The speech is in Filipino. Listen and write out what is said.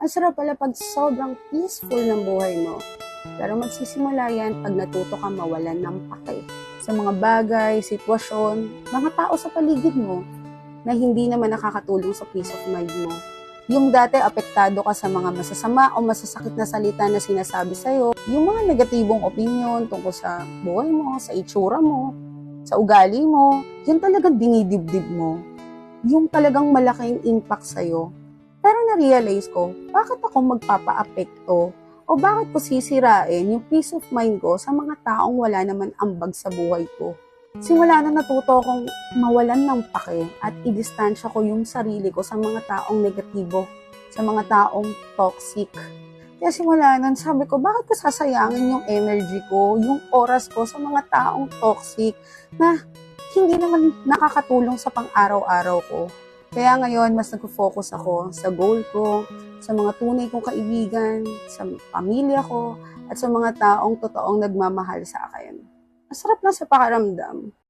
Ang sarap pala pag sobrang peaceful ng buhay mo. Pero magsisimula yan pag natuto ka mawalan ng pake sa mga bagay, sitwasyon, mga tao sa paligid mo na hindi naman nakakatulong sa peace of mind mo. Yung dati apektado ka sa mga masasama o masasakit na salita na sinasabi sa'yo, yung mga negatibong opinion tungkol sa buhay mo, sa itsura mo, sa ugali mo, yun talagang dinidibdib mo. Yung talagang malaking impact sa'yo. Pero na-realize ko, bakit ako magpapa-apekto o bakit ko sisirain yung peace of mind ko sa mga taong wala naman ambag sa buhay ko? Simula na natuto akong mawalan ng pake at idistansya ko yung sarili ko sa mga taong negatibo, sa mga taong toxic. Kaya simula nun, sabi ko, bakit ko sasayangin yung energy ko, yung oras ko sa mga taong toxic na hindi naman nakakatulong sa pang-araw-araw ko. Kaya ngayon, mas nag-focus ako sa goal ko, sa mga tunay kong kaibigan, sa pamilya ko, at sa mga taong totoong nagmamahal sa akin. Masarap lang sa pakaramdam.